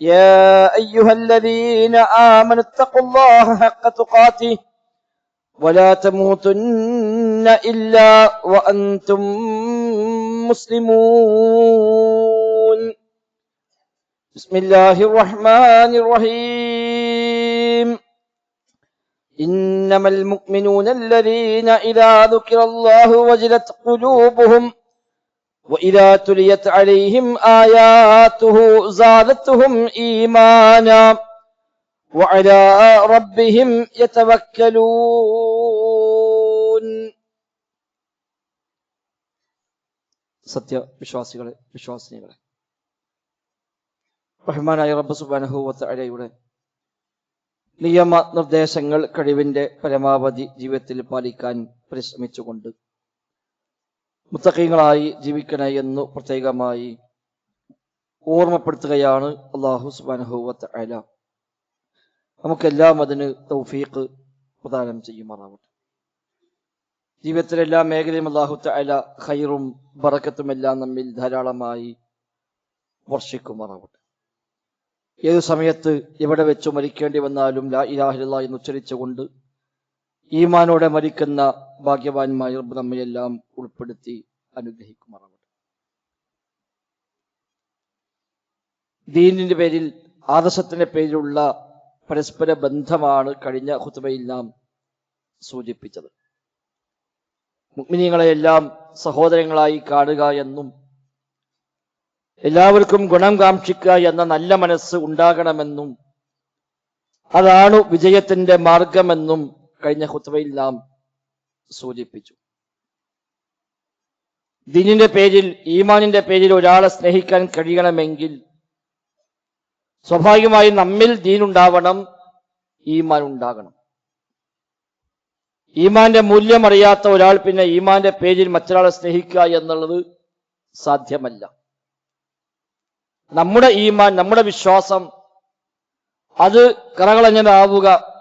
يا أيها الذين آمنوا اتقوا الله حق تقاته ولا تموتن إلا وأنتم مسلمون. بسم الله الرحمن الرحيم. إنما المؤمنون الذين إذا ذكر الله وجلت قلوبهم وإذا تليت عليهم آياته زادتهم إيمانا وعلى ربهم يتوكلون സത്യവിശ്വാസികളെ വിശ്വാസിനികളെ റഹ്മാനായ റബ്ബ് സുബാനഹുവത്തയുടെ നിയമ നിർദ്ദേശങ്ങൾ കഴിവിന്റെ പരമാവധി ജീവിതത്തിൽ പാലിക്കാൻ പരിശ്രമിച്ചുകൊണ്ട് മുത്തക്കീങ്ങളായി ജീവിക്കണേ എന്ന് പ്രത്യേകമായി ഓർമ്മപ്പെടുത്തുകയാണ് അള്ളാഹു സുബാനഹുവത്ത് അല നമുക്കെല്ലാം അതിന് തൗഫീഖ് പ്രദാനം ചെയ്യുമാറാവട്ടെ. ജീവിതത്തിലെ എല്ലാ മേഖലയും അള്ളാഹു അല ഖൈറും ബറക്കത്തും എല്ലാം നമ്മിൽ ധാരാളമായി വർഷിക്കുമാറാവട്ടെ. ഏത് സമയത്ത് എവിടെ വെച്ചു മരിക്കേണ്ടി വന്നാലും ലാ ഇലാഹില്ല എന്ന് ഉച്ചരിച്ചുകൊണ്ട് ഈമാനോടെ മരിക്കുന്ന ഭാഗ്യവാന്മാർ നമ്മയെല്ലാം ഉൾപ്പെടുത്തി അനുഗ്രഹിക്കുമാറാവട്ടെ. ദീനിന്റെ പേരിൽ ആദർശത്തിന്റെ പേരിലുള്ള പരസ്പര ബന്ധമാണ് കഴിഞ്ഞ ഹുത്തുബയിൽ നാം സൂചിപ്പിച്ചത്. മുഗ്മിനികളെയെല്ലാം സഹോദരങ്ങളായി കാണുക എന്നും എല്ലാവർക്കും ഗുണം കാക്ഷിക്കുക എന്ന നല്ല മനസ്സ് ഉണ്ടാകണമെന്നും അതാണ് വിജയത്തിന്റെ മാർഗമെന്നും കഴിഞ്ഞ ഹുത്തവയിൽ നാം സൂചിപ്പിച്ചു. ദിനിന്റെ പേരിൽ ഈമാനിന്റെ പേരിൽ ഒരാളെ സ്നേഹിക്കാൻ കഴിയണമെങ്കിൽ സ്വാഭാവികമായി നമ്മിൽ ദീനുണ്ടാവണം ഈമാൻ ഉണ്ടാകണം ഈമാന്റെ മൂല്യം അറിയാത്ത ഒരാൾ പിന്നെ ഈമാന്റെ പേരിൽ മറ്റൊരാളെ സ്നേഹിക്കുക എന്നുള്ളത് സാധ്യമല്ല. നമ്മുടെ ഈമാൻ നമ്മുടെ വിശ്വാസം അത് കറകളഞ്ഞതാവുക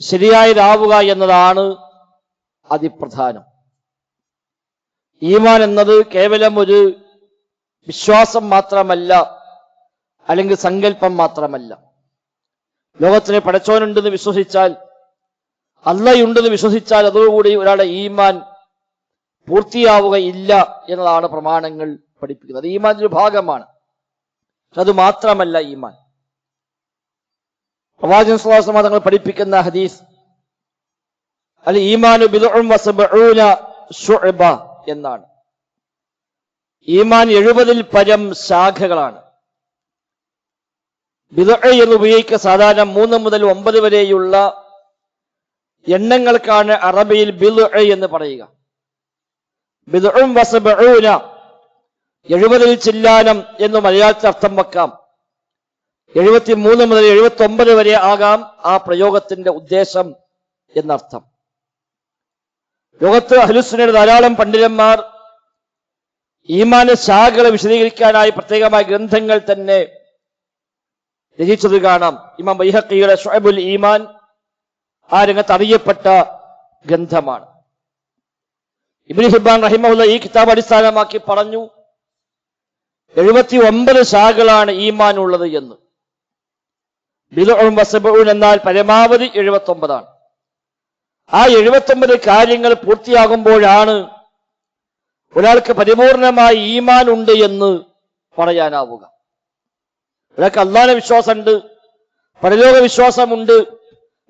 ശരിയായതാവുക എന്നതാണ് അതിപ്രധാനം. ഈമാൻ എന്നത് കേവലം ഒരു വിശ്വാസം മാത്രമല്ല അല്ലെങ്കിൽ സങ്കല്പം മാത്രമല്ല. ലോകത്തിന് പടച്ചോനുണ്ടെന്ന് വിശ്വസിച്ചാൽ അല്ലയുണ്ടെന്ന് വിശ്വസിച്ചാൽ അതോടുകൂടി ഒരാളെ ഈമാൻ പൂർത്തിയാവുകയില്ല എന്നതാണ് പ്രമാണങ്ങൾ പഠിപ്പിക്കുന്നത്. ഈമാൻ ഒരു ഭാഗമാണ്. അത് മാത്രമല്ല ഈമാൻ. പ്രവാചകൻ സ്വലാസമ തങ്ങൾ പഠിപ്പിക്കുന്ന ഹദീസ് അൽ ഈമാനു ഷുഅബ എന്നാണ്. ഈമാൻ എഴുപതിൽ പരം ശാഖകളാണ്. ബിദ എന്ന് ഉപയോഗിക്കുക സാധാരണ മൂന്ന് മുതൽ ഒമ്പത് വരെയുള്ള എണ്ണങ്ങൾക്കാണ് അറബിയിൽ ബിദു എന്ന് പറയുക. വസബഊന എഴുപതിൽ ചില്ലാനം എന്ന് മലയാളത്തിൽ അർത്ഥം വെക്കാം. എഴുപത്തി മൂന്ന് മുതൽ എഴുപത്തി ഒമ്പത് വരെ ആകാം ആ പ്രയോഗത്തിന്റെ ഉദ്ദേശം എന്നർത്ഥം. ലോകത്ത് അഹ്ലുസുന്നയുടെ ധാരാളം പണ്ഡിതന്മാർ ഈമാന ശാഖകളെ വിശദീകരിക്കാനായി പ്രത്യേകമായ ഗ്രന്ഥങ്ങൾ തന്നെ രചിച്ചത് കാണാം. ഇമാം ബൈഹക്കിയുടെ ഷുഅബുൽ ഈമാൻ ആ രംഗത്ത് അറിയപ്പെട്ട ഗ്രന്ഥമാണ്. ഇബ്നു ഹിബാൻ റഹിമുള്ള ഈ കിതാബ് അടിസ്ഥാനമാക്കി പറഞ്ഞു എഴുപത്തി ഒമ്പത് ശാഖകളാണ് ഈമാൻ ഉള്ളത് എന്ന്. ബിദുഉം വസബൂൻ എന്നാൽ പരമാവധി എഴുപത്തി ഒമ്പതാണ് ആ എഴുപത്തൊമ്പത് കാര്യങ്ങൾ പൂർത്തിയാകുമ്പോഴാണ് ഒരാൾക്ക് പരിപൂർണമായി ഈമാൻ ഉണ്ട് എന്ന് പറയാനാവുക. ഒരാൾക്ക് അള്ളാന വിശ്വാസമുണ്ട് പരലോക വിശ്വാസമുണ്ട്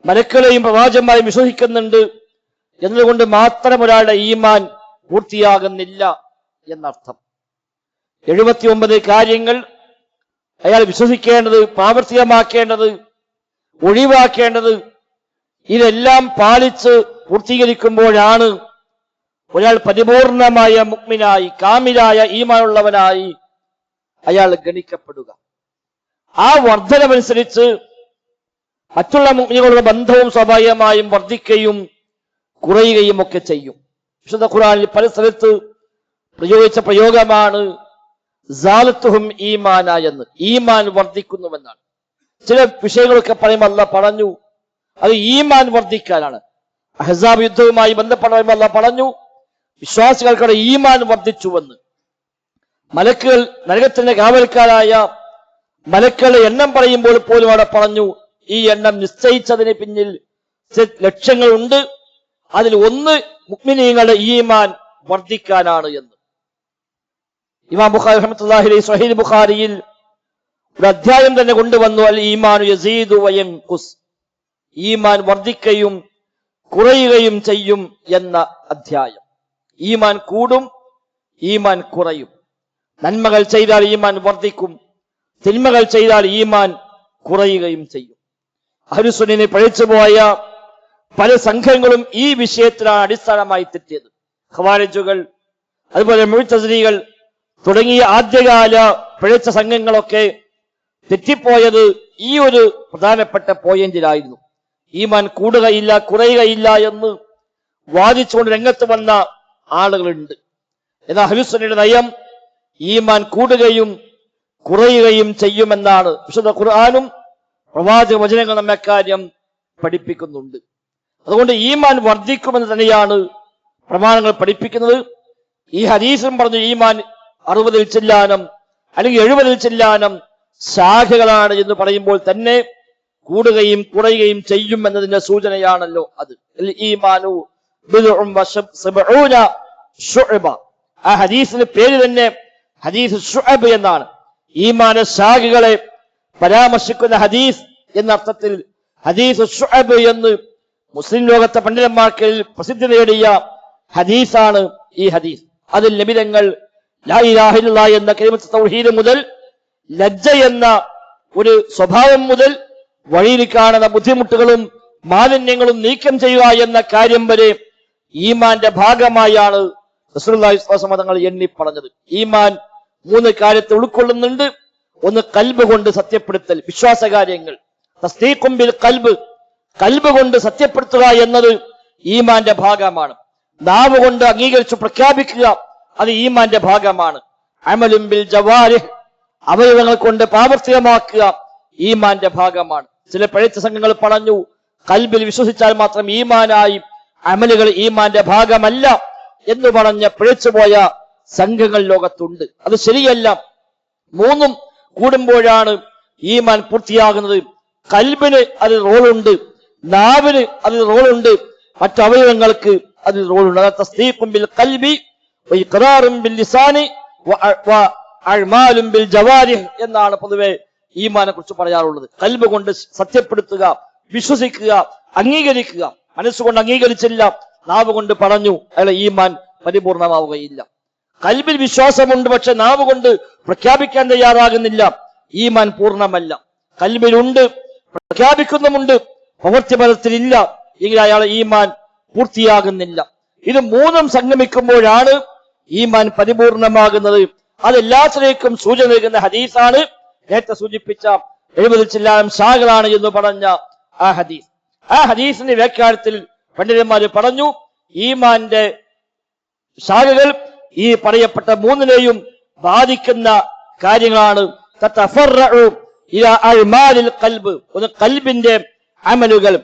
മലക്കളെയും പ്രവാചന്മാരെയും വിശ്വസിക്കുന്നുണ്ട് എന്നതുകൊണ്ട് മാത്രം ഒരാളുടെ ഈമാൻ പൂർത്തിയാകുന്നില്ല എന്നർത്ഥം. എഴുപത്തി ഒമ്പത് കാര്യങ്ങൾ അയാൾ വിശ്വസിക്കേണ്ടത് പ്രാവർത്തികമാക്കേണ്ടത് ഒഴിവാക്കേണ്ടത് ഇതെല്ലാം പാലിച്ച് പൂർത്തീകരിക്കുമ്പോഴാണ് ഒരാൾ പരിപൂർണമായ മുക്മിനായി കാമിലായ ഈമാനുള്ളവനായി അയാൾ ഗണിക്കപ്പെടുക. ആ വർധനമനുസരിച്ച് മറ്റുള്ള മുഗ്നികളുടെ ബന്ധവും സ്വാഭാവികമായും വർദ്ധിക്കുകയും കുറയുകയും ഒക്കെ ചെയ്യും. വിശുദ്ധ ഖുറാനിൽ പല സ്ഥലത്ത് പ്രയോഗിച്ച പ്രയോഗമാണ് ജാലത്തുഹും ഈമാന എന്ന്. ഈമാൻ വർദ്ധിക്കുന്നുവെന്നാണ്. ചില വിഷയങ്ങളൊക്കെ പറയുമ്പോൾ അല്ല പറഞ്ഞു അത് ഈമാൻ വർദ്ധിക്കാനാണ്. അഹസാബ് യുദ്ധവുമായി ബന്ധപ്പെടുമ്പോൾ അല്ല പറഞ്ഞു വിശ്വാസികൾക്കുടെ ഈമാൻ വർദ്ധിച്ചുവെന്ന്. മലക്കുകൾ നരകത്തിന്റെ കാവൽക്കാരായ മലക്കുകളുടെ എണ്ണം പറയുമ്പോൾ പോലും അവിടെ പറഞ്ഞു ഈ എണ്ണം നിശ്ചയിച്ചതിന് പിന്നിൽ ലക്ഷ്യങ്ങളുണ്ട്. അതിൽ ഒന്ന് മുക്മിനീങ്ങളുടെ ഈമാൻ വർദ്ധിക്കാനാണ് എന്ന്. ഇമാം ബുഖാരി റഹ്മത്തുള്ളാഹി സ്വഹീൽ ബുഖാരിയിൽ ഒരു അധ്യായം തന്നെ കൊണ്ടുവന്നു. അൽ ഈമാനു യസീദു വയം കുസ് ഈമാൻ വർദ്ധിക്കുകയും കുറയുകയും ചെയ്യും എന്ന അധ്യായം. ഈമാൻ കൂടും ഈമാൻ കുറയും. നന്മകൾ ചെയ്താൽ ഈമാൻ വർദ്ധിക്കും. തിന്മകൾ ചെയ്താൽ ഈമാൻ കുറയുകയും ചെയ്യും. അഹരുസുനിനെ പഴിച്ചുപോയ പല സംഘങ്ങളും ഈ വിഷയത്തിലാണ് അടിസ്ഥാനമായി തെറ്റിയത്. ഖവാരിജുകൾ അതുപോലെ മുഴുത്തസ്രീകൾ തുടങ്ങിയ ആദ്യകാല പിഴച്ച സംഘങ്ങളൊക്കെ തെറ്റിപ്പോയത് ഈ ഒരു പ്രധാനപ്പെട്ട പോയിന്റിലായിരുന്നു. ഈമാൻ കൂടുകയില്ല കുറയുകയില്ല എന്ന് വാദിച്ചുകൊണ്ട് രംഗത്ത് വന്ന ആളുകളുണ്ട്. എന്നാൽ ഹരിസ്വനിയുടെ നയം ഈമാൻ കൂടുകയും കുറയുകയും ചെയ്യുമെന്നാണ്. വിശുദ്ധ ഖുർആാനും പ്രവാചക വചനങ്ങൾ നമ്മെ കാര്യം പഠിപ്പിക്കുന്നുണ്ട്. അതുകൊണ്ട് ഈമാൻ വർദ്ധിക്കുമെന്ന് തന്നെയാണ് പ്രമാണങ്ങൾ പഠിപ്പിക്കുന്നത്. ഈ ഹരീസും പറഞ്ഞു ഈമാൻ അറുപതിൽ ചെല്ലാനം അല്ലെങ്കിൽ എഴുപതിൽ ചെല്ലാനം ശാഖകളാണ് എന്ന് പറയുമ്പോൾ തന്നെ കൂടുകയും കുറയുകയും ചെയ്യും എന്നതിന്റെ സൂചനയാണല്ലോ അത്. ആ ഹദീസിന് പേര് തന്നെ ഹദീസ് ഷുഅബ് എന്നാണ്. ഈമാന ശാഖകളെ പരാമർശിക്കുന്ന ഹദീസ് എന്ന അർത്ഥത്തിൽ ഹദീസ് ഷുഅബ് എന്ന് മുസ്ലിം ലോകത്തെ പണ്ഡിതന്മാർക്കിൽ പ്രസിദ്ധി നേടിയ ഹദീസാണ് ഈ ഹദീസ്. അതിൽ ലഭിതങ്ങൾ എന്ന കലിമത്ത് തൗഹീദ് മുതൽ ലജ്ജ എന്ന ഒരു സ്വഭാവം മുതൽ വഴിയിൽ കാണുന്ന ബുദ്ധിമുട്ടുകളും മാലിന്യങ്ങളും നീക്കം ചെയ്യുക എന്ന കാര്യം വരെ ഈമാന്റെ ഭാഗമായാണ് തങ്ങൾ എണ്ണി പറഞ്ഞത്. ഈമാൻ മൂന്ന് കാര്യത്തെ ഉൾക്കൊള്ളുന്നുണ്ട്. ഒന്ന് കൽബ് കൊണ്ട് സത്യപ്പെടുത്തൽ വിശ്വാസ കാര്യങ്ങൾ തസ്തീക്കുമ്പിൽ കൽബ് കൽബ് കൊണ്ട് സത്യപ്പെടുത്തുക എന്നത് ഈമാന്റെ ഭാഗമാണ്. നാവ് കൊണ്ട് അംഗീകരിച്ചു പ്രഖ്യാപിക്കുക അത് ഈമാന്റെ ഭാഗമാണ്. അമലും ബിൽ ജവാരിഹ് അവയവങ്ങൾ കൊണ്ട് പ്രാവർത്തികമാക്കുക ഈമാന്റെ ഭാഗമാണ്. ചില പഴയ സംഘങ്ങൾ പറഞ്ഞു കൽബിൽ വിശ്വസിച്ചാൽ മാത്രം ഈമാനായി അമലുകൾ ഈമാന്റെ ഭാഗമല്ല എന്ന് പറഞ്ഞ പിഴച്ചുപോയ സംഘങ്ങൾ ലോകത്തുണ്ട്. അത് ശരിയല്ല. മൂന്നും കൂടുമ്പോഴാണ് ഈമാൻ പൂർത്തിയാകുന്നത്. കൽബിന് അതിൽ റോളുണ്ട് നാവിന് അതിൽ റോളുണ്ട് മറ്റവയവങ്ങൾക്ക് അതിൽ റോളുണ്ട്. അതായത് തസ്ദീഖും ബിൽ കൽബി എന്നാണ് പൊതുവെ ഈമാനെ കുറിച്ച് പറയാറുള്ളത്. കൽബ് കൊണ്ട് സത്യപ്പെടുത്തുക വിശ്വസിക്കുക അംഗീകരിക്കുക മനസ്സുകൊണ്ട് അംഗീകരിച്ചില്ല നാവ് കൊണ്ട് പറഞ്ഞു അയാളെ ഈമാൻ പരിപൂർണമാവുകയില്ല. കൽബിൽ വിശ്വാസമുണ്ട് പക്ഷെ നാവ് കൊണ്ട് പ്രഖ്യാപിക്കാൻ തയ്യാറാകുന്നില്ല. ഈമാൻ പൂർണമല്ല. കൽബിലുണ്ട് പ്രഖ്യാപിക്കുന്നുമുണ്ട് പ്രവൃത്തി ഫലത്തിലില്ല എങ്കിൽ അയാളെ ഈമാൻ പൂർത്തിയാകുന്നില്ല. ഇത് മൂന്നും സംഗമിക്കുമ്പോഴാണ് ഈമാൻ പരിപൂർണമാകുന്നത്. അതെല്ലാത്തിലേക്കും സൂചന നൽകുന്ന ഹദീസാണ്. നേരത്തെ സൂചിപ്പിച്ച എഴുപതിൽ ചില്ലാനം ശാഖകളാണ് എന്ന് പറഞ്ഞ ആ ഹദീസ്. ആ ഹദീസിന്റെ വ്യാഖ്യാനത്തിൽ പണ്ഡിതന്മാര് പറഞ്ഞു ഈമാന്റെ ശാഖകൾ ഈ പറയപ്പെട്ട മൂന്നിനെയും ബാധിക്കുന്ന കാര്യങ്ങളാണ്. ഖൽബ് ഒന്ന് കൽബിന്റെ അമലുകൾ.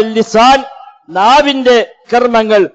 ലിസാൻ നാവിന്റെ കർമ്മങ്ങൾ.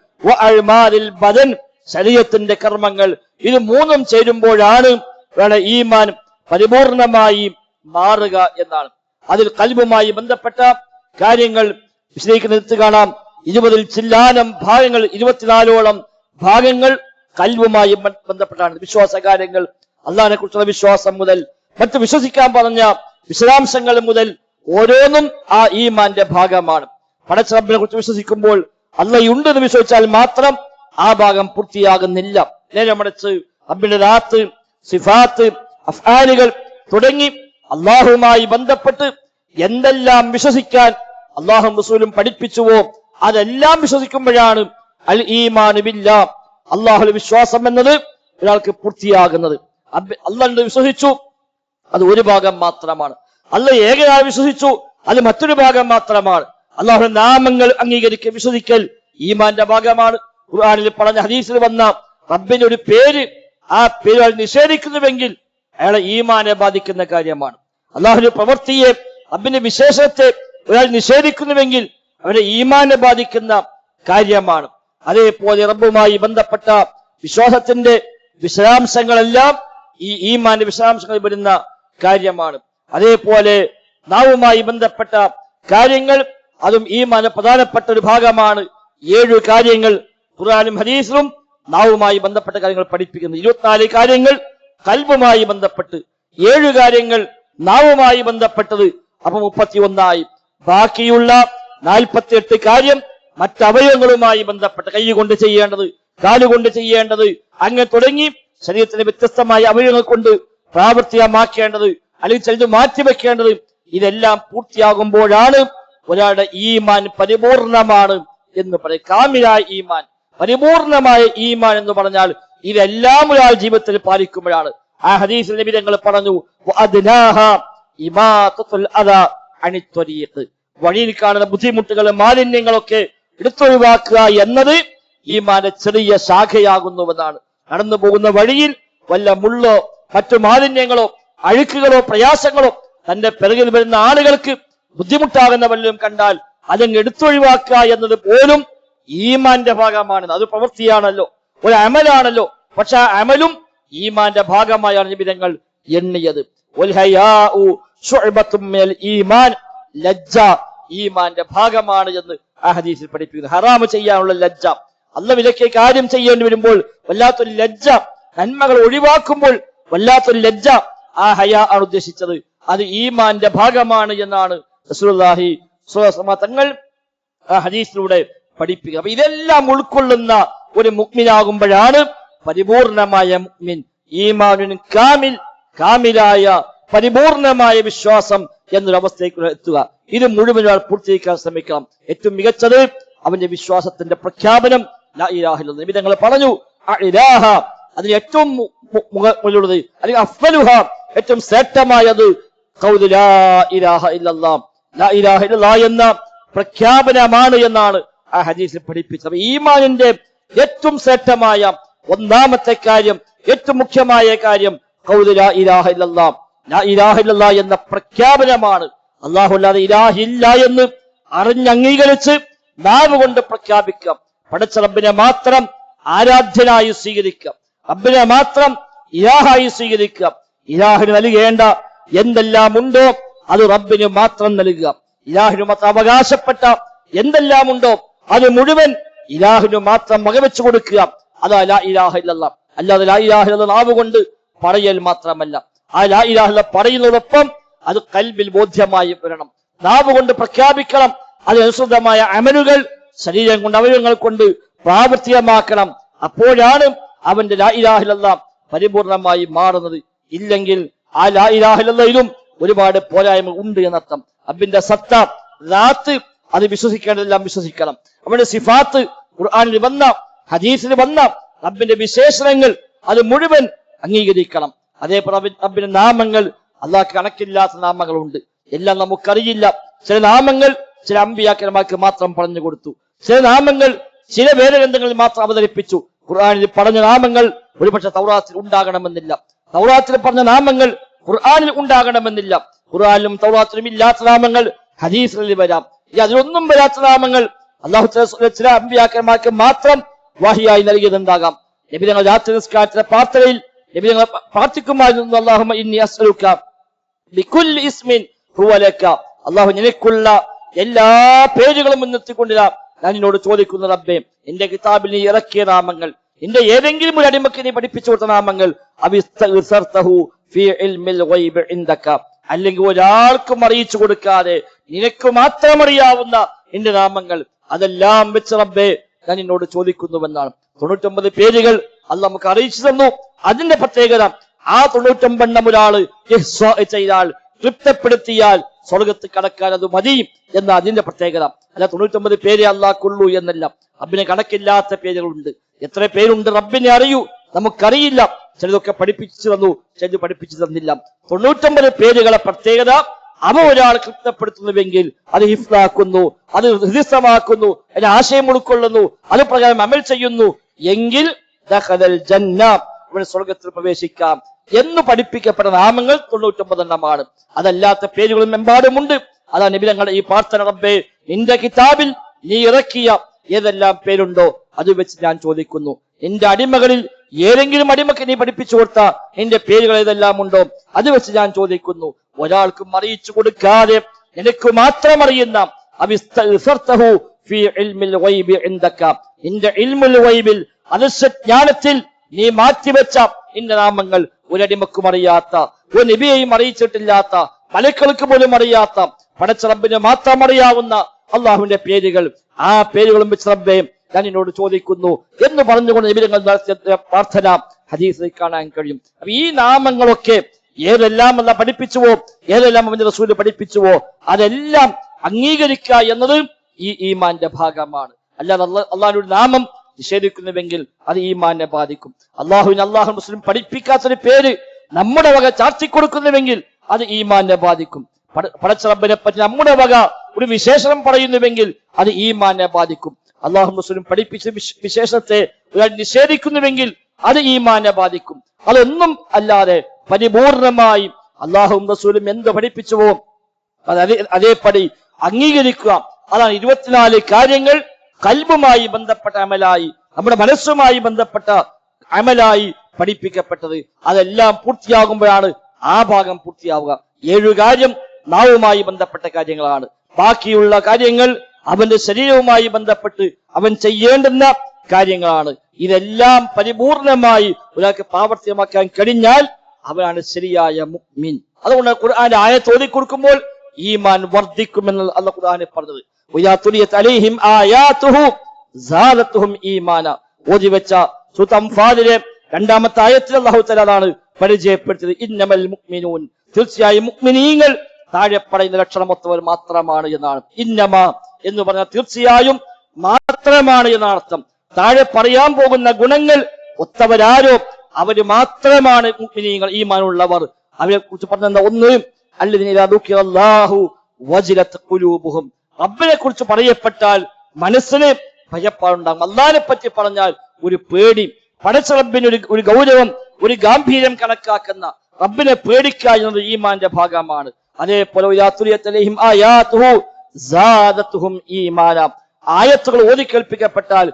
ബദൻ. ശരീരത്തിന്റെ കർമ്മങ്ങൾ ഇത് മൂന്നും ചേരുമ്പോഴാണ് വേണം ഈമാൻ പരിപൂർണമായി മാറുക എന്നാണ്. അതിൽ കൽബുമായി ബന്ധപ്പെട്ട കാര്യങ്ങൾ വിശദീകരിക്കുന്നത് കാണാം. ഇരുപതിൽ ചില്ലാനം ഭാഗങ്ങൾ ഇരുപത്തിനാലോളം ഭാഗങ്ങൾ കൽവുമായി ബന്ധപ്പെട്ടാണ്. വിശ്വാസ കാര്യങ്ങൾ അള്ളാഹിനെ കുറിച്ചുള്ള വിശ്വാസം മുതൽ മറ്റ് വിശ്വസിക്കാൻ പറഞ്ഞ വിശദാംശങ്ങൾ മുതൽ ഓരോന്നും ആ ഈമാന്റെ ഭാഗമാണ്. പടച്ചറബിനെ കുറിച്ച് വിശ്വസിക്കുമ്പോൾ അള്ളയുണ്ട് എന്ന് വിശ്വസിച്ചാൽ മാത്രം ആ ഭാഗം പൂർത്തിയാകുന്നില്ല. നേരമടച്ച് റബ്ബിന്റെ രാത്ത് സിഫാത്ത് അഫ്ആലുകൾ തുടങ്ങി അള്ളാഹുമായി ബന്ധപ്പെട്ട് എന്തെല്ലാം വിശ്വസിക്കാൻ അള്ളാഹു റസൂലും പഠിപ്പിച്ചുവോ അതെല്ലാം വിശ്വസിക്കുമ്പോഴാണ് അൽ ഈമാനു ബില്ലാ അള്ളാഹുൽ വിശ്വാസം എന്നത് ഒരാൾക്ക് പൂർത്തിയാകുന്നത്. അള്ളാഹ് വിശ്വസിച്ചു അത് ഒരു ഭാഗം മാത്രമാണ്. അല്ല ഏകനായി വിശ്വസിച്ചു അത് മറ്റൊരു ഭാഗം മാത്രമാണ്. അള്ളാഹുടെ നാമങ്ങൾ അംഗീകരിക്കൽ വിശ്വസിക്കൽ ഈമാന്റെ ഭാഗമാണ്. ഖുർആനിൽ പറഞ്ഞ ഹദീസിൽ വന്ന റബ്ബിന്റെ ഒരു പേര് ആ പേര് അയാൾ നിഷേധിക്കുന്നുവെങ്കിൽ അയാളെ ഈമാനെ ബാധിക്കുന്ന കാര്യമാണ്. അള്ളാഹുവിന്റെ പ്രവൃത്തിയെ റബ്ബിന്റെ വിശേഷത്തെ ഒരാൾ നിഷേധിക്കുന്നുവെങ്കിൽ അവരെ ഈമാനെ ബാധിക്കുന്ന കാര്യമാണ്. അതേപോലെ റബ്ബുമായി ബന്ധപ്പെട്ട വിശ്വാസത്തിന്റെ വിശദാംശങ്ങളെല്ലാം ഈ ഈമാന്റെ വിശദാംശങ്ങൾ വരുന്ന കാര്യമാണ്. അതേപോലെ നാവുമായി ബന്ധപ്പെട്ട കാര്യങ്ങൾ അതും ഈമാന്റെ പ്രധാനപ്പെട്ട ഒരു ഭാഗമാണ്. ഏഴു കാര്യങ്ങൾ ഖുർആാനും ഹദീസിലും നാവുമായി ബന്ധപ്പെട്ട കാര്യങ്ങൾ പഠിപ്പിക്കുന്നു. ഇരുപത്തിനാല് കാര്യങ്ങൾ കൽബുമായി ബന്ധപ്പെട്ട് ഏഴു കാര്യങ്ങൾ നാവുമായി ബന്ധപ്പെട്ടത് അപ്പൊ മുപ്പത്തി ഒന്നായി ബാക്കിയുള്ള നാൽപ്പത്തിയെട്ട് കാര്യം മറ്റവയവങ്ങളുമായി ബന്ധപ്പെട്ട് കൈ കൊണ്ട് ചെയ്യേണ്ടത് കാലുകൊണ്ട് ചെയ്യേണ്ടത് അങ്ങനെ തുടങ്ങി ശരീരത്തിന്റെ വ്യത്യസ്തമായ അവയവങ്ങൾ കൊണ്ട് പ്രാവർത്തികമാക്കേണ്ടത് അല്ലെങ്കിൽ ചിലത് മാറ്റിവെക്കേണ്ടത് ഇതെല്ലാം പൂർത്തിയാകുമ്പോഴാണ് ഒരാളുടെ ഈമാൻ പരിപൂർണമാണ് എന്ന് പറയും. കാമിലായ ഈമാൻ. പരിപൂർണമായ ഈമാൻ എന്ന് പറഞ്ഞാൽ ഇതെല്ലാം ഒരാൾ ജീവിതത്തിൽ പാലിക്കുമ്പോഴാണ് ആ ഹദീസിൽ നബി തങ്ങൾ പറഞ്ഞു. വഴിയിൽ കാണുന്ന ബുദ്ധിമുട്ടുകൾ മാലിന്യങ്ങളൊക്കെ എടുത്തൊഴിവാക്കുക എന്നത് ഈമാന്റെ ചെറിയ ശാഖയാകുന്നുവെന്നാണ് നടന്നു പോകുന്ന വഴിയിൽ വല്ല മുള്ളോ മറ്റു മാലിന്യങ്ങളോ അഴുക്കുകളോ പ്രയാസങ്ങളോ തന്റെ പിറകിൽ വരുന്ന ആളുകൾക്ക് ബുദ്ധിമുട്ടാകുന്ന വല്ലതും കണ്ടാൽ അതങ്ങ് എടുത്തൊഴിവാക്കുക എന്നത് പോലും ഈമാന്റെ ഭാഗമാണ് അത് പ്രവൃത്തിയാണല്ലോ. ഒരു അമലാണല്ലോ. പക്ഷെ ആ അമലും ഈമാന്റെ ഭാഗമായാണ് നിബിധങ്ങൾ എണ്ണിയത്. ഈമാൻ. ലജ്ജ ഈമാന്റെ ഭാഗമാണ് എന്ന് ആ ഹദീസിൽ പഠിപ്പിക്കുന്നു. ഹറാമ് ചെയ്യാനുള്ള ലജ്ജ. അല്ല വിലക്കിയ കാര്യം ചെയ്യേണ്ടി വരുമ്പോൾ വല്ലാത്തൊരു ലജ്ജ. നന്മകൾ ഒഴിവാക്കുമ്പോൾ വല്ലാത്തൊരു ലജ്ജ ആ ഹയ ആണ് ഉദ്ദേശിച്ചത്. അത് ഈമാന്റെ ഭാഗമാണ് എന്നാണ് റസൂലുള്ളാഹി തങ്ങൾ ആ ഹദീസിലൂടെ പഠിപ്പിക്കുക. അപ്പൊ ഇതെല്ലാം ഉൾക്കൊള്ളുന്ന ഒരു മുഗ്മിനാകുമ്പോഴാണ് പരിപൂർണമായ മുഗ്മിൻ. ഈമാനുൻ കാമിൽ കാമിലായ പരിപൂർണമായ വിശ്വാസം എന്നൊരവസ്ഥയ്ക്ക് എത്തുക. ഇത് മുഴുവൻ ഒരാൾ പൂർത്തീകരിക്കാൻ ശ്രമിക്കണം. ഏറ്റവും മികച്ചത് അവന്റെ വിശ്വാസത്തിന്റെ പ്രഖ്യാപനം. നിമിതങ്ങൾ പറഞ്ഞു "അ അതിന് ഏറ്റവും മുകളിലുള്ളത് അല്ലെങ്കിൽ അഫ്വലുഹ ഏറ്റവും ശ്രേഷ്ഠമായത് എന്ന പ്രഖ്യാപനമാണ് എന്നാണ് ആ ഹദീസിൽ പഠിപ്പിച്ചത്. ഈമാനിന്റെ ഏറ്റവും ശ്രേഷ്ഠമായ ഒന്നാമത്തെ കാര്യം ഏറ്റവും മുഖ്യമായ കാര്യം ഖൗലു ലാ ഇലാഹ ഇല്ലല്ലാഹ്. ലാ ഇലാഹ ഇല്ലല്ലാഹ് എന്ന പ്രഖ്യാപനമാണ് അള്ളാഹുല്ലാതെ ഇലാഹില്ല എന്ന് അറിഞ്ഞംഗീകരിച്ച് നാവ് കൊണ്ട് പ്രഖ്യാപിക്കാം. പഠിച്ച റബ്ബിനെ മാത്രം ആരാധ്യനായി സ്വീകരിക്കാം. റബ്ബിനെ മാത്രം ഇലാഹായി സ്വീകരിക്കാം. ഇലാഹിന് നൽകേണ്ട എന്തെല്ലാം ഉണ്ടോ അത് റബ്ബിന് മാത്രം നൽകുക ഇലാഹിന് മാത്രം അവകാശപ്പെട്ട എന്തെല്ലാം ഉണ്ടോ അത് മുഴുവൻ ഇലാഹിന് മാത്രം മകവെച്ചു കൊടുക്കുക. അതാ ലാ ഇലാഹ ഇല്ലല്ലാഹ് അല്ലാതെ ലാ ഇലാഹ ഇല്ലല്ലാഹ് നാവ് കൊണ്ട് പറയൽ മാത്രമല്ല. ആ ലാ ഇലാഹ പറയുന്നതോടൊപ്പം അത് കൽബിൽ ബോധ്യമായി വരണം. നാവ് കൊണ്ട് പ്രഖ്യാപിക്കണം അതിനനുസൃതമായ അമലുകൾ ശരീരം കൊണ്ട് അവയവങ്ങൾ കൊണ്ട് പ്രാവർത്തികമാക്കണം. അപ്പോഴാണ് അവന്റെ ലാ ഇലാഹ ഇല്ലല്ലാഹ് പരിപൂർണമായി മാറുന്നത്. ഇല്ലെങ്കിൽ ആ ലാ ഇലാഹ ഇല്ലല്ലാഹിലും ഒരുപാട് പോരായ്മ ഉണ്ട് എന്നർത്ഥം. അബിന്റെ സത്ത റാത്ത് അത് വിശ്വസിക്കേണ്ടതെല്ലാം വിശ്വസിക്കണം. അവന്റെ സിഫാത്ത് ഖുർആനിൽ വന്ന ഹദീസിൽ വന്ന റബ്ബിന്റെ വിശേഷണങ്ങൾ അത് മുഴുവൻ അംഗീകരിക്കണം. അതേപോലെ റബ്ബി- റബ്ബിന്റെ നാമങ്ങൾ അള്ളാഹ് കണക്കില്ലാത്ത നാമങ്ങളുണ്ട്. എല്ലാം നമുക്കറിയില്ല. ചില നാമങ്ങൾ ചില അമ്പിയാക്കന്മാർക്ക് മാത്രം പറഞ്ഞു കൊടുത്തു. ചില നാമങ്ങൾ ചില വേദഗ്രന്ഥങ്ങളിൽ മാത്രം അവതരിപ്പിച്ചു. ഖുർആാനിൽ പറഞ്ഞ നാമങ്ങൾ ഒരുപക്ഷെ തൗറാത്തിൽ ഉണ്ടാകണമെന്നില്ല. തൗറാത്തിൽ പറഞ്ഞ നാമങ്ങൾ ഖുർആാനിൽ ഉണ്ടാകണമെന്നില്ല. ഖുർആാനിലും തൗറാത്തിലും ഇല്ലാത്ത നാമങ്ങൾ ഹദീസിൽ വരാം. ഈ അതിലൊന്നും വരാത്ത നാമങ്ങൾ അള്ളാഹു ചില- അമ്പിയാക്കന്മാർക്ക് മാത്രം വാഹിയായി നൽകിയതുണ്ടാകാം. നബി ഞങ്ങൾ രാത്രി നിസ്കാരത്തിലെ പ്രാർത്ഥനയിൽ നബി ഞങ്ങൾ പ്രാർത്ഥിക്കുമായിരുന്നു. അള്ളാഹു ഇന്നി അസ്അലുക ബികുല്ലി ഇസ്മിൻ അള്ളാഹു നിനക്കുള്ള എല്ലാ പേരുകളും മുൻനിർത്തിക്കൊണ്ടിരാം ഞാൻ നിന്നോട് ചോദിക്കുന്ന റബ്ബേ എന്റെ കിതാബിൽ നീ ഇറക്കിയ നാമങ്ങൾ എന്റെ ഏതെങ്കിലും ഒരു അടിമക്ക് നീ പഠിപ്പിച്ചു കൊടുത്ത നാമങ്ങൾ അല്ലെങ്കിൽ ഒരാൾക്കും അറിയിച്ചു കൊടുക്കാതെ നിനക്ക് മാത്രം അറിയാവുന്ന എന്റെ നാമങ്ങൾ അതെല്ലാം വെച്ച് റബ്ബേ ഞാൻ എന്നോട് ചോദിക്കുന്നുവെന്നാണ്. തൊണ്ണൂറ്റൊമ്പത് പേരുകൾ അത് നമുക്ക് അറിയിച്ചു തന്നു. അതിന്റെ പ്രത്യേകത ആ തൊണ്ണൂറ്റൊമ്പെണ്ണം ഒരാൾ ചെയ്താൽ തൃപ്തപ്പെടുത്തിയാൽ സ്വർഗത്ത് കടക്കാൻ അത് മതി എന്ന അതിന്റെ പ്രത്യേകത. അല്ല തൊണ്ണൂറ്റൊമ്പത് പേരെ അല്ലാക്കുള്ളൂ എന്നല്ല. റബ്ബിന് കണക്കില്ലാത്ത പേരുകളുണ്ട്. എത്ര പേരുണ്ട് റബ്ബിനെ അറിയൂ. നമുക്കറിയില്ല. ചിലതൊക്കെ പഠിപ്പിച്ചു തന്നു ചിലത് പഠിപ്പിച്ചു തന്നില്ല. തൊണ്ണൂറ്റൊമ്പത് പേരുകളെ പ്രത്യേകത അവ ഒരാൾ കൃപ്തപ്പെടുത്തുന്നുവെങ്കിൽ അത് ഹിഫ്ലാക്കുന്നു അത് ഹൃദയസ്ഥമാക്കുന്നു അതിന്റെ ആശയം ഉൾക്കൊള്ളുന്നു അത് പ്രകാരം അമൽ ചെയ്യുന്നു. എങ്കിൽ സ്വർഗത്തിൽ പ്രവേശിക്കാം എന്ന് പഠിപ്പിക്കപ്പെട്ട നാമങ്ങൾ തൊണ്ണൂറ്റൊമ്പതെണ്ണമാണ് അതല്ലാത്ത പേരുകളും എമ്പാടുമുണ്ട്. അതാ നിബിലങ്ങളുടെ ഈ പ്രാർത്ഥന റബ്ബേ നിന്റെ കിതാബിൽ നീ ഇറക്കിയ ഏതെല്ലാം പേരുണ്ടോ അത് വെച്ച് ഞാൻ ചോദിക്കുന്നു. നിന്റെ അടിമകളിൽ ഏതെങ്കിലും അടിമക്ക് നീ പഠിപ്പിച്ചു കൊടുത്ത നിന്റെ പേരുകൾ ഏതെല്ലാം ഉണ്ടോ അത് വെച്ച് ഞാൻ ചോദിക്കുന്നു. ഒരാൾക്കും അറിയിച്ചു കൊടുക്കാതെ നിനക്ക് മാത്രം അറിയുന്ന അനുസജ്ഞാനത്തിൽ നീ മാറ്റിവെച്ച നിന്റെ നാമങ്ങൾ ഒരടിമക്കും അറിയാത്ത ഒരു നബിയെയും അറിയിച്ചിട്ടില്ലാത്ത മലക്കൾക്ക് പോലും അറിയാത്ത പടച്ച റബ്ബിന് മാത്രം അറിയാവുന്ന അള്ളാഹുവിന്റെ പേരുകൾ. ആ പേരുകളും വെച്ച് റബ്ബേ ഞാൻ എന്നോട് ചോദിക്കുന്നു എന്ന് പറഞ്ഞുകൊണ്ട് നബിരങ്ങൾ നടത്തിയ പ്രാർത്ഥന ഹദീസിൽ കാണാൻ കഴിയും. അപ്പൊ ഈ നാമങ്ങളൊക്കെ ഏതെല്ലാം അല്ല പഠിപ്പിച്ചുവോ? ഏതെല്ലാം അവന്റെ റസൂൽ പഠിപ്പിച്ചുവോ? അതെല്ലാം അംഗീകരിക്കുക എന്നത് ഈ ഈമാന്റെ ഭാഗമാണ്. അല്ലാതെ അള്ളാ- അള്ളാഹുവിന്റെ നാമം നിഷേധിക്കുന്നുവെങ്കിൽ അത് ഈമാനെ ബാധിക്കും. അള്ളാഹുവിന് അള്ളാഹു മുസ്ലിം പഠിപ്പിക്കാത്തൊരു പേര് നമ്മുടെ വക ചാർത്തിക്കൊടുക്കുന്നുവെങ്കിൽ അത് ഈമാനെ ബാധിക്കും. പട- പടച്ച റബ്ബിനെ പറ്റി നമ്മുടെ വക ഒരു വിശേഷണം പറയുന്നുവെങ്കിൽ അത് ഈമാനെ ബാധിക്കും. അള്ളാഹു മുസ്ലിം പഠിപ്പിച്ച വിശേഷത്തെ ഒരാൾ നിഷേധിക്കുന്നുവെങ്കിൽ അത് ഈമാനെ ബാധിക്കും. അതൊന്നും അല്ലാതെ പരിപൂർണമായി അള്ളാഹും റസൂലും എന്ത് പഠിപ്പിച്ചുവോ അത് അതേ അതേപടി അംഗീകരിക്കുക. അതാണ് ഇരുപത്തിനാല് കാര്യങ്ങൾ കൽബുമായി ബന്ധപ്പെട്ട അമലായി നമ്മുടെ മനസ്സുമായി ബന്ധപ്പെട്ട അമലായി പഠിപ്പിക്കപ്പെട്ടത്. അതെല്ലാം പൂർത്തിയാകുമ്പോഴാണ് ആ ഭാഗം പൂർത്തിയാവുക. ഏഴു കാര്യം നാവുമായി ബന്ധപ്പെട്ട കാര്യങ്ങളാണ്. ബാക്കിയുള്ള കാര്യങ്ങൾ അവന്റെ ശരീരവുമായി ബന്ധപ്പെട്ട് അവൻ ചെയ്യേണ്ടുന്ന കാര്യങ്ങളാണ്. ഇതെല്ലാം പരിപൂർണമായി ഒരാൾക്ക് പ്രാവർത്തികമാക്കാൻ കഴിഞ്ഞാൽ അവനാണ് ശരിയായ മുക്മിൻ അതുകൊണ്ട് ഖുർആാന്റെ ആയത്ത് തോതി കൊടുക്കുമ്പോൾ ഈമാൻ വർദ്ധിക്കുമെന്ന് അല്ല ഖുർആാനെ പറഞ്ഞത്. ഈമാന. ഓതി വെച്ച രണ്ടാമത്തെ ആയത്തിൽ അള്ളാഹു തലാലാണ് പരിചയപ്പെടുത്തിയത്. ഇന്നമൽ മുക്മിനൂൻ തീർച്ചയായും മുക്മിനീങ്ങൾ താഴെ പറയുന്ന ലക്ഷണമൊത്തവർ മാത്രമാണ് എന്നാണ്. ഇന്നമ എന്ന് പറഞ്ഞാൽ തീർച്ചയായും മാത്രമാണ് എന്നാണ് അർത്ഥം. താഴെ പറയാൻ പോകുന്ന ഗുണങ്ങൾ ഒത്തവരാരോ അവർ മാത്രമാണ് മുഅ്മിനീങ്ങൾ ഈമാനുള്ളവർ. അവരെ കുറിച്ച് പറഞ്ഞ ഒന്ന് അല്ലാഹു വജിലത്ത് കുലൂബുഹും റബ്ബിനെ കുറിച്ച് പറയപ്പെട്ടാൽ മനസ്സിന് ഭയപ്പാടുണ്ടാകും. അള്ളാഹിനെ പറ്റി പറഞ്ഞാൽ ഒരു പേടി. പടച്ച റബ്ബിന് ഒരു ഒരു ഗൗരവം ഒരു ഗാംഭീര്യം കണക്കാക്കുന്ന റബ്ബിനെ പേടിക്കുക എന്നത് ഈമാന്റെ ഭാഗമാണ്. അതേപോലെ ആയത്തുകൾ ഓതിക്കേൽപ്പിക്കപ്പെട്ടാൽ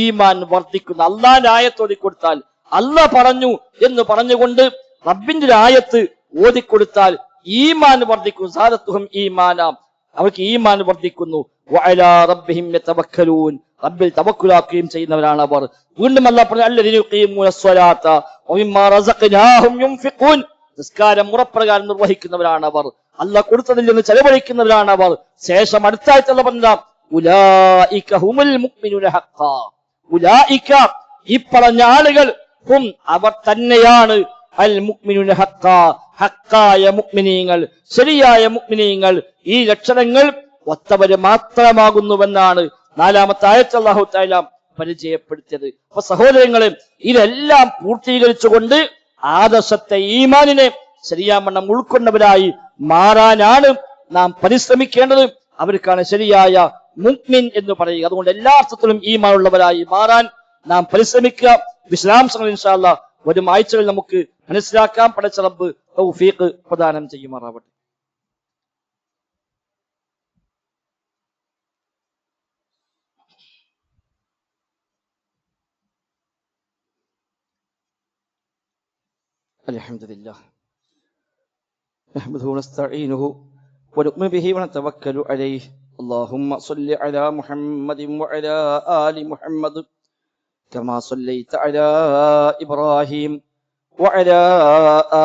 ഈമാൻ വർദ്ധിക്കുന്നു. അള്ളാന്റെ ആയത്ത് ഓതിക്കൊടുത്താൽ അല്ല പറഞ്ഞു എന്ന് പറഞ്ഞുകൊണ്ട് റബ്ബിന്റെ ഒരു ആയത്ത് ഓതിക്കൊടുത്താൽ ഈമാൻ വർദ്ധിക്കും. സാരത്വം ഈമാന. അവർക്ക് ഈമാൻ വർദ്ധിക്കുന്നു. റബ്ബിൽ തവക്കുലാക്കുകയും ചെയ്യുന്നവരാണ് അവർ. വീണ്ടും അല്ല പറഞ്ഞു നിസ്കാരം മുറപ്രകാരം നിർവഹിക്കുന്നവരാണ് അവർ. അല്ല കൊടുത്തതിൽ നിന്ന് ചെലവഴിക്കുന്നവരാണ് അവർ. ശേഷം അടുത്തായിട്ടുള്ള പറഞ്ഞ ഉലായിക ഹുമുൽ മുഅ്മിനൂന ഹഖാ ഉലായിക ഈ പറഞ്ഞ ആളുകൾ ഹും അവർ തന്നെയാണ്. അൽ മുക്മിനുന ഹക്ക ഹക്കായ മുക്മിനീങ്ങൾ ശരിയായ മുക്മിനീങ്ങൾ ഈ ലക്ഷണങ്ങൾ ഒത്തവര് മാത്രമാകുന്നുവെന്നാണ് നാലാമത്തെ ആയത്ത് അള്ളാഹു തആല പരിചയപ്പെടുത്തിയത്. അപ്പൊ സഹോദരങ്ങളെ ഇതെല്ലാം പൂർത്തീകരിച്ചുകൊണ്ട് ആദർശത്തെ ഈമാനിനെ ശരിയാവണ്ണം ഉൾക്കൊണ്ടവരായി മാറാനാണ് നാം പരിശ്രമിക്കേണ്ടത്. അവർക്കാണ് ശരിയായ മുക്മിൻ എന്ന് പറയുക. അതുകൊണ്ട് എല്ലാ അർത്ഥത്തിലും ഈമാനുള്ളവരായി മാറാൻ നാം പരിശ്രമിക്കുക വിശദാംശങ്ങൾ ഇൻഷാല്ല വരും ആഴ്ചകൾ നമുക്ക് മനസ്സിലാക്കാം പടച്ച റബ്ബ് തൗഫീഖ് പ്രദാനം ചെയ്യുമാറാവട്ടെ الحمد لله نحمده ونستعينه ونؤمن به ونتوكل عليه اللهم صل على محمد وعلى آل محمد كما صليت على إبراهيم وعلى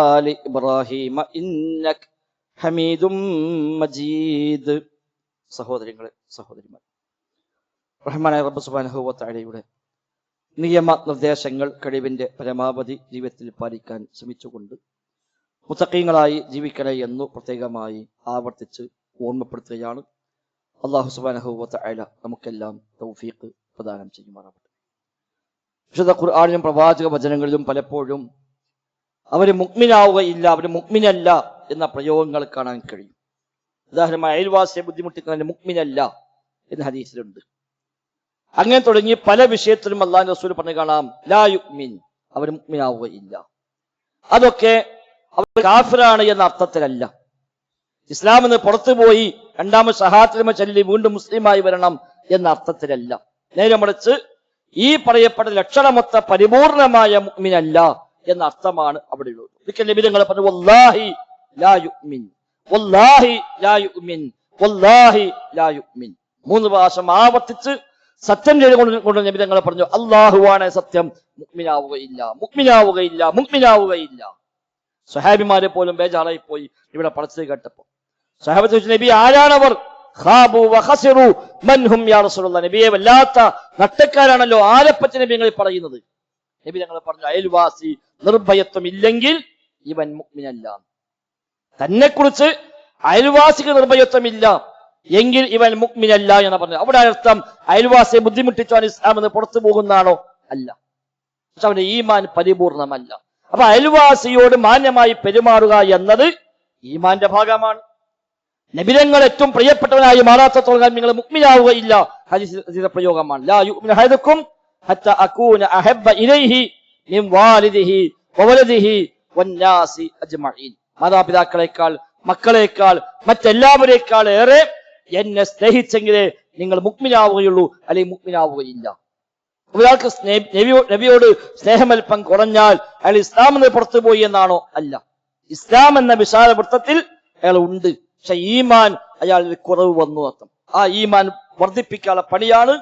آل إبراهيم إنك حميد مجيد സഹോദരങ്ങളെ സഹോദരിമാർ റഹ്മാനായ റബ്ബ് സുബ്ഹാനഹു വ തആലയുടെ നിയമ നിർദ്ദേശങ്ങൾ കഴിവിന്റെ പരമാവധി ജീവിതത്തിൽ പാലിക്കാൻ ശ്രമിച്ചുകൊണ്ട് മുത്തക്കീങ്ങളായി ജീവിക്കണേ എന്നു പ്രത്യേകമായി ആവർത്തിച്ച് ഓർമ്മപ്പെടുത്തുകയാണ് അള്ളാഹു സുബാനഹുവത്ത അയല നമുക്കെല്ലാം തൗഫീഖ് പ്രദാനം ചെയ്യുമാറാവട്ടെ വിശുദ്ധ ഖുർആാനിലും പ്രവാചക വചനങ്ങളിലും പലപ്പോഴും അവർ മുക്മിനാവുകയില്ല അവർ മുക്മിനല്ല എന്ന പ്രയോഗങ്ങൾ കാണാൻ കഴിയും. ഉദാഹരണമായി അയൽവാസിയെ ബുദ്ധിമുട്ടിക്കുന്നതിന് മുക്മിനല്ല എന്ന ഹദീസിലുണ്ട്. അങ്ങനെ തുടങ്ങി പല വിഷയത്തിലും അള്ളാഹു റസൂൽ പറഞ്ഞു കാണാം ലാ യുക്മിൻ അവർ മുക്മിനാവുകയില്ല അതൊക്കെ അവർ കാഫിറാണ് എന്ന അർത്ഥത്തിലല്ല. ഇസ്ലാം എന്ന് പുറത്തുപോയി രണ്ടാമത് ഷഹാത്തിമ ചൊല്ലി വീണ്ടും മുസ്ലിമായി വരണം എന്ന അർത്ഥത്തിലല്ല. നേരെ മറിച്ച് ഈ പറയപ്പെട്ട ലക്ഷണമൊത്ത പരിപൂർണമായ മുഗ്മിനല്ല എന്ന അർത്ഥമാണ് അവിടെയുള്ളത് ഉള്ളത്. നബി ലഭിതങ്ങൾ പറഞ്ഞു വല്ലാഹി ലാ വല്ലാഹി ലാ വല്ലാഹി ലാ മൂന്ന് പ്രാവശ്യം ആവർത്തിച്ച് സത്യം ചെയ്തുകൊണ്ട് കൊണ്ട് നബിതങ്ങൾ പറഞ്ഞു അള്ളാഹുവാണ് സത്യം മുക്മിനാവുകയില്ല മുക്മിനാവുകയില്ല മുക്മിനാവുകയില്ല സ്വഹാബിമാരെ പോലും ബേജാറായി പോയി ഇവിടെ പറച്ചത് കേട്ടപ്പോ സഹാബത്ത് നബി ആരാണവർ? നബിയെ വല്ലാത്ത നട്ടക്കാരാണല്ലോ ആലപ്പച്ച നബി ഞങ്ങൾ പറയുന്നത്. നബി ഞങ്ങൾ പറഞ്ഞു അയൽവാസി നിർഭയത്വം ഇല്ലെങ്കിൽ ഇവൻ മുക്മിനല്ല തന്നെ കുറിച്ച് അയൽവാസിക്ക് നിർഭയത്വം ഇല്ല എങ്കിൽ ഇവൻ മുക്മിനല്ല എന്ന് പറഞ്ഞു അവിടെ അർത്ഥം അയൽവാസിയെ ബുദ്ധിമുട്ടിച്ചവൻ ഇസ്ലാം എന്ന് പുറത്തു പോകുന്നതാണോ അല്ല. പക്ഷെ അവന്റെ ഈമാൻ പരിപൂർണമല്ല. അപ്പൊ അയൽവാസിയോട് മാന്യമായി പെരുമാറുക എന്നത് ഈമാന്റെ ഭാഗമാണ്. നബിരങ്ങൾ ഏറ്റവും പ്രിയപ്പെട്ടവനായി മാറാത്തത്തോളം നിങ്ങൾ മുക്മിനാവുകയില്ല ഹദീസിലെ പ്രയോഗമാണ്. ലാ യുക്മിന ഹൈദക്കും അഹബ്ബ ഇലൈഹി മിൻ വാലിദിഹി വവലദിഹി വന്നാസി അജ്മഈൻ. മാതാപിതാക്കളെക്കാൾ മക്കളെക്കാൾ മറ്റെല്ലാവരേക്കാൾ ഏറെ എന്നെ സ്നേഹിച്ചെങ്കിലേ നിങ്ങൾ മുക്മിനാവുകയുള്ളൂ അല്ലെങ്കിൽ മുക്മിനാവുകയില്ല ഒരാൾക്ക് നബിയോട് സ്നേഹമൽപ്പം കുറഞ്ഞാൽ അയാൾ ഇസ്ലാം എന്ന് പുറത്തുപോയി എന്നാണോ? അല്ല. ഇസ്ലാം എന്ന വിശാല വൃത്തത്തിൽ അയാൾ ഉണ്ട്. പക്ഷെ ഈമാൻ അയാളിൽ കുറവ് വന്നു അർത്ഥം ആ ഈമാൻ വർദ്ധിപ്പിക്കാനുള്ള പണിയാണ്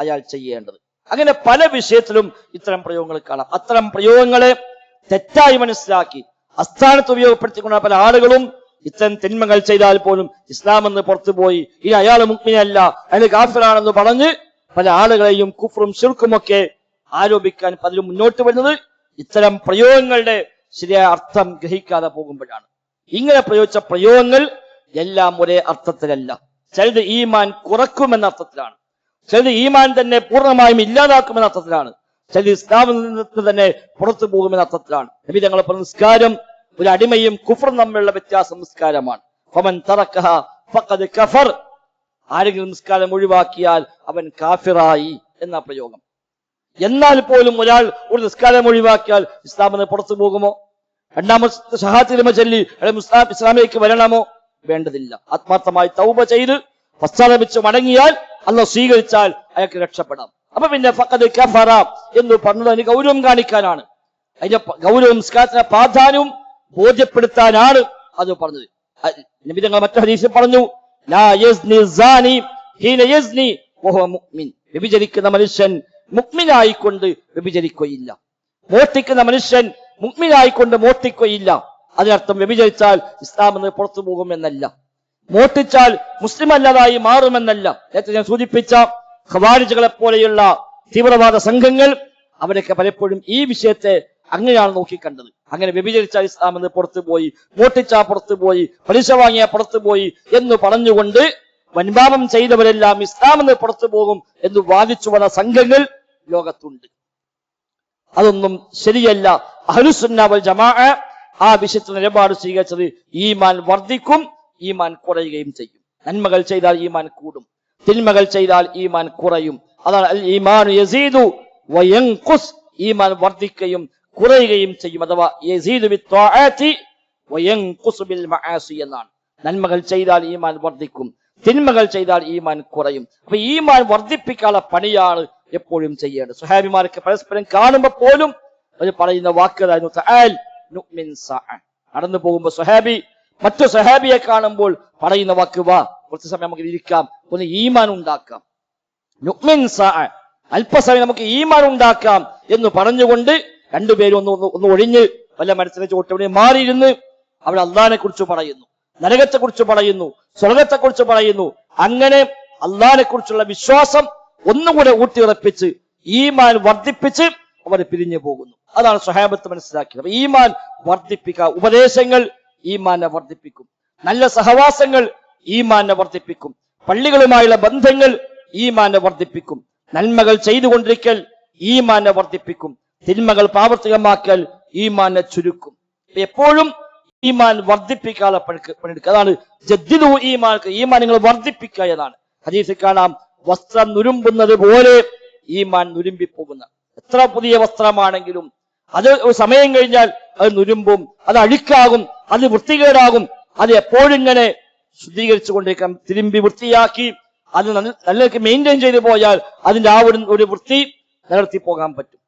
അയാൾ ചെയ്യേണ്ടത്. അങ്ങനെ പല വിഷയത്തിലും ഇത്തരം പ്രയോഗങ്ങൾ കാണാം. അത്തരം പ്രയോഗങ്ങളെ തെറ്റായി മനസ്സിലാക്കി അസ്ഥാനത്ത് ഉപയോഗപ്പെടുത്തിക്കൊണ്ട പല ആളുകളും ഇത്തരം തിന്മകൾ ചെയ്താൽ പോലും ഇസ്ലാം എന്ന് പുറത്തുപോയി ഇനി അയാൾ മുക്മിനല്ല അയാൾ കാഫിറാണെന്ന് പറഞ്ഞ് പല ആളുകളെയും കുഫറും ശിർക്കുമൊക്കെ ആരോപിക്കാൻ പലരും മുന്നോട്ട് വരുന്നത് ഇത്തരം പ്രയോഗങ്ങളുടെ ശരിയായ അർത്ഥം ഗ്രഹിക്കാതെ പോകുമ്പോഴാണ്. ഇങ്ങനെ പ്രയോഗിച്ച പ്രയോഗങ്ങൾ എല്ലാം ഒരേ അർത്ഥത്തിലല്ല. ചിലത് ഈമാൻ കുറക്കുമെന്ന അർത്ഥത്തിലാണ്. ചിലത് ഈമാൻ തന്നെ പൂർണമായും ഇല്ലാതാക്കുമെന്ന അർത്ഥത്തിലാണ്. ചിലത് ഇസ്ലാമിൽ നിന്ന് തന്നെ പുറത്തു പോകുമെന്ന അർത്ഥത്തിലാണ്. നബി തങ്ങളെ നിസ്കാരം ഒരു അടിമയും കുഫറും തമ്മിലുള്ള വ്യത്യാസം നിസ്കാരമാണ്. ഫമൻ തറക്കഹ ഫഖദ് കഫർ. ആരെങ്കിലും നിസ്കാരം ഒഴിവാക്കിയാൽ അവൻ കാഫിറായി എന്ന പ്രയോഗം. എന്നാൽ പോലും ഒരാൾ ഒരു നിസ്കാരം ഒഴിവാക്കിയാൽ ഇസ്ലാമിന് പുറത്തു പോകുമോ? രണ്ടാമത്തെ ഷഹാത്തിരമ ചൊല്ലി ഇസ്ലാമിലേക്ക് വരണമോ? വേണ്ടതില്ല. ആത്മാർത്ഥമായി തൗബ ചെയ്ത് പശ്ചാത്തപിച്ച് മടങ്ങിയാൽ അല്ല സ്വീകരിച്ചാൽ അയാൾക്ക് രക്ഷപ്പെടാം. അപ്പൊ പിന്നെ ഫക്കത് കഫറ എന്ന് പറഞ്ഞത് അതിന് ഗൗരവം കാണിക്കാനാണ്. അതിന്റെ ഗൗരവം സ്കാരത്തിന്റെ പ്രാധാന്യവും ബോധ്യപ്പെടുത്താനാണ് അത് പറഞ്ഞത്. നിമിതങ്ങൾ തങ്ങൾ മറ്റു ഹദീസിൽ പറഞ്ഞു വ്യഭിചരിക്കുന്ന മനുഷ്യൻ മുക്മിനായിക്കൊണ്ട് വ്യഭിചരിക്കുകയില്ല. മോഷ്ടിക്കുന്ന മനുഷ്യൻ മുക്മിനായിക്കൊണ്ട് മോഷ്ടിക്കുകയില്ല. അതിനർത്ഥം വ്യഭിചരിച്ചാൽ ഇസ്ലാം എന്ന് പുറത്തു പോകുമെന്നല്ല. മോട്ടിച്ചാൽ മുസ്ലിം അല്ലാതായി മാറുമെന്നല്ല. നേരത്തെ ഞാൻ സൂചിപ്പിച്ച ഖവാരിജുകളെ പോലെയുള്ള തീവ്രവാദ സംഘങ്ങൾ അവരൊക്കെ പലപ്പോഴും ഈ വിഷയത്തെ അങ്ങനെയാണ് നോക്കിക്കണ്ടത്. അങ്ങനെ വ്യഭിചരിച്ചാൽ ഇസ്ലാം എന്ന് പുറത്തു പോയി മോട്ടിച്ചാൽ പുറത്തു പോയി പലിശ വാങ്ങിയാൽ പുറത്തു പോയി എന്ന് പറഞ്ഞുകൊണ്ട് വൻപാപം ചെയ്തവരെല്ലാം ഇസ്ലാം എന്ന് പുറത്തു പോകും എന്ന് വാദിച്ചു വന്ന സംഘങ്ങൾ ലോകത്തുണ്ട്. അതൊന്നും ശരിയല്ല. അഹ്ലുസുന്നവൽ ജമാ ആ വിഷയത്തിൽ നിലപാട് സ്വീകരിച്ചത് ഈമാൻ വർദ്ധിക്കും ഈമാൻ കുറയുകയും ചെയ്യും. നന്മകൾ ചെയ്താൽ ഈമാൻ കൂടും. തിന്മകൾ ചെയ്താൽ ഈമാൻ കുറയും. അതാണ് അൽ ഈമാൻ യസീദു വയങ്കുസ് ഈമാൻ വർദ്ധിക്കുകയും കുറയുകയും ചെയ്യും. അഥവാ യസീദു വയൻഖുസ് ബിൽ മആസി എന്നാണ്. നന്മകൾ ചെയ്താൽ ഈമാൻ വർദ്ധിക്കും. തിന്മകൾ ചെയ്താൽ ഈമാൻ കുറയും. അപ്പൊ ഈമാൻ വർദ്ധിപ്പിക്കാനുള്ള പണിയാണ് എപ്പോഴും ചെയ്യേണ്ടത്. സുഹാബിമാർക്ക് പരസ്പരം കാണുമ്പോൾ പോലും അവർ പറയുന്ന വാക്കുകളായിരുന്നു. നടന്നു പോകുമ്പോ സുഹാബി മറ്റു സഹാബിയെ കാണുമ്പോൾ പറയുന്ന വാക്ക് വാ. കുറച്ച് സമയം നമുക്ക് ഇരിക്കാം. ഒന്ന് ഈമാൻ ഉണ്ടാക്കാം. നുക്മിൻ. അല്പസമയം നമുക്ക് ഈമാൻ ഉണ്ടാക്കാം എന്ന് പറഞ്ഞുകൊണ്ട് രണ്ടുപേരും ഒന്ന് ഒന്ന് ഒന്ന് ഒഴിഞ്ഞ് വല്ല മനസ്സിനെ ചോട്ടവിടെ മാറിയിരുന്ന് അവർ അള്ളഹാനെ കുറിച്ച് പറയുന്നു. നരകത്തെ കുറിച്ച് പറയുന്നു. സ്വർഗത്തെ കുറിച്ച് പറയുന്നു. അങ്ങനെ അള്ളഹാനെ കുറിച്ചുള്ള വിശ്വാസം ഒന്നുകൂടെ ഊട്ടിയുറപ്പിച്ച് ഈമാൻ വർദ്ധിപ്പിച്ച് അവർ പിരിഞ്ഞു പോകുന്നു. അതാണ് സഹാബത്ത് മനസ്സിലാക്കിയത്. ഈമാൻ വർദ്ധിപ്പിക്കുക ഉപദേശങ്ങൾ ഈമാനെ വർദ്ധിപ്പിക്കും. നല്ല സഹവാസങ്ങൾ ഈമാനെ വർദ്ധിപ്പിക്കും. പള്ളികളുമായുള്ള ബന്ധങ്ങൾ ഈമാനെ വർദ്ധിപ്പിക്കും. നന്മകൾ ചെയ്തുകൊണ്ടിരിക്കൽ ഈമാനെ വർദ്ധിപ്പിക്കും. തിന്മകൾ പ്രാവർത്തികമാക്കൽ ഈമാനെ ചുരുക്കും. എപ്പോഴും ഈമാൻ വർദ്ധിപ്പിക്കാതെ പണിയെടുക്കുക. അതാണ് ജദ്ദിദു ഈമാൻ ഈമാൻ നിങ്ങൾ വർദ്ധിപ്പിക്കുക എന്നാണ് ഹദീസിൽ കാണാം വസ്ത്രം നുരുമ്പുന്നത് പോലെ ഈമാൻ നുരുമ്പിപ്പോകുന്ന എത്ര പുതിയ വസ്ത്രമാണെങ്കിലും അത് സമയം കഴിഞ്ഞാൽ അത് നുരുമ്പും അത് അഴുക്കാകും അത് വൃത്തികേടാകും അത് എപ്പോഴും ഇങ്ങനെ ശുദ്ധീകരിച്ചു കൊണ്ടിരിക്കാം തിരുമ്പി വൃത്തിയാക്കി അത് നല്ല മെയിന്റെയിൻ ചെയ്തു പോയാൽ അതിന്റെ ആ ഒരു ഒരു വൃത്തി നിലർത്തി പോകാൻ പറ്റും.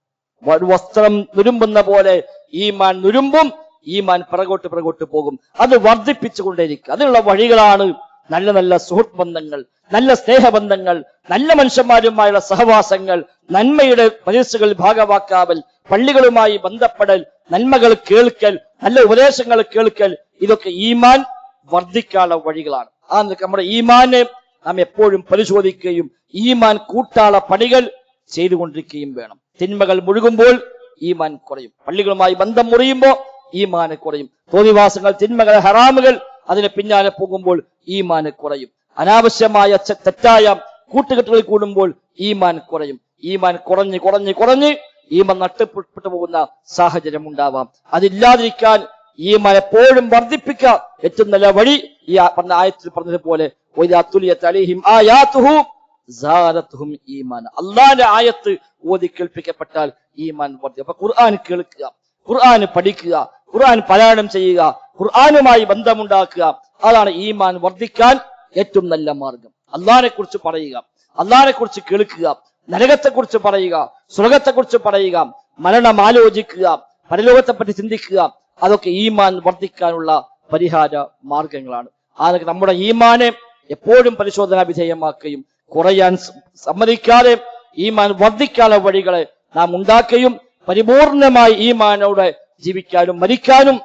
ഒരു വസ്ത്രം നുരുമ്പുന്ന പോലെ ഈ മാൻ നുരുമ്പും ഈ മാൻ പിറകോട്ട് പിറകോട്ട് പോകും. അത് വർദ്ധിപ്പിച്ചു വർദ്ധിപ്പിച്ചുകൊണ്ടേയിരിക്കും അതിനുള്ള വഴികളാണ് നല്ല നല്ല സുഹൃത്ത് ബന്ധങ്ങൾ നല്ല സ്നേഹബന്ധങ്ങൾ നല്ല മനുഷ്യന്മാരുമായുള്ള സഹവാസങ്ങൾ നന്മയുടെ മനസ്സുകൾ ഭാഗമാക്കാവൽ പള്ളികളുമായി ബന്ധപ്പെടൽ നന്മകൾ കേൾക്കൽ നല്ല ഉപദേശങ്ങൾ കേൾക്കൽ ഇതൊക്കെ ഈമാൻ വർദ്ധിക്കാനുള്ള വഴികളാണ്. ആ നമ്മുടെ ഈമാനെ നാം എപ്പോഴും പരിശോധിക്കുകയും ഈമാൻ കൂട്ടാള പണികൾ ചെയ്തുകൊണ്ടിരിക്കുകയും വേണം. തിന്മകൾ മുഴുകുമ്പോൾ ഈമാൻ കുറയും. പള്ളികളുമായി ബന്ധം മുറിയുമ്പോൾ ഈമാൻ കുറയും. തോന്നിവാസങ്ങൾ തിന്മകൾ ഹറാമുകൾ അതിന് പിന്നാലെ പോകുമ്പോൾ ഈമാൻ കുറയും. അനാവശ്യമായ തെറ്റായ കൂട്ടുകെട്ടുകളിൽ കൂടുമ്പോൾ ഈമാൻ കുറയും. ഈമാൻ കുറഞ്ഞ് കുറഞ്ഞ് കുറഞ്ഞ് ഈമാൻ നഷ്ടപ്പെട്ടു പോകുന്ന സാഹചര്യം ഉണ്ടാവാം. അതില്ലാതിരിക്കാൻ ഈമാൻ എപ്പോഴും വർദ്ധിപ്പിക്കുക. ഏറ്റവും നല്ല വഴി ഈ പറഞ്ഞ ആയത്തിൽ പറഞ്ഞതുപോലെ "വഇദാ തുലിയത് അലൈഹിം ആയാതുഹു സാദത്തുഹും ഈമാൻ. അള്ളാന്റെ ആയത്ത് ഓതി കേൾപ്പിക്കപ്പെട്ടാൽ ഈമാൻ വർദ്ധിക്കും. അപ്പൊ ഖുർആൻ കേൾക്കുക ഖുർആൻ പഠിക്കുക ഖുർആൻ പാരായണം ചെയ്യുക ഖുർആനുമായി ബന്ധമുണ്ടാക്കുക. അതാണ് ഈമാൻ വർദ്ധിക്കാൻ ഏറ്റവും നല്ല മാർഗം. അള്ളാഹിനെ കുറിച്ച് പറയുക അള്ളാഹിനെ കുറിച്ച് കേൾക്കുക നരകത്തെ കുറിച്ച് പറയുക സ്വർഗത്തെ കുറിച്ച് പറയുക മരണം ആലോചിക്കുക പരലോകത്തെ പറ്റി ചിന്തിക്കുക അതൊക്കെ ഈമാൻ വർദ്ധിക്കാനുള്ള പരിഹാര മാർഗങ്ങളാണ്. അതൊക്കെ നമ്മുടെ ഈമാനെ എപ്പോഴും പരിശോധനാ വിധേയമാക്കുകയും കുറയാൻ സമ്മതിക്കാതെ ഈമാൻ വർദ്ധിക്കാനുള്ള വഴികളെ നാം ഉണ്ടാക്കുകയും പരിപൂർണമായി ഈമാനോടെ ജീവിക്കാനും മരിക്കാനും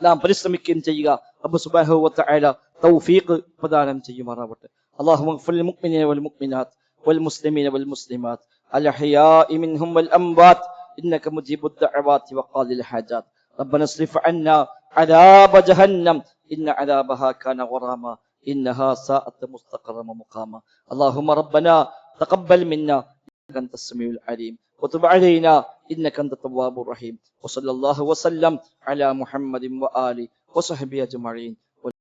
നാം പരിശ്രമിക്കുകയും ചെയ്യുക റബ്ബ് സുബ്ഹാനഹു വ തആല തൗഫീഖ് പ്രദാനം ചെയ്യുമാറാവട്ടെ اللهم اغفر للمؤمنين والمؤمنات والمسلمين والمسلمات الأحياء منهم والأموات إنك مجيب الدعوات وقاضي الحاجات ربنا اصرف عنا عذاب جهنم إن عذابها كان غراما إنها ساءت مستقرا ومقاما اللهم ربنا تقبل منا إنك أنت السميع العليم وتب علينا إنك أنت التواب الرحيم وصلى الله وسلم على محمد وآله وصحبه أجمعين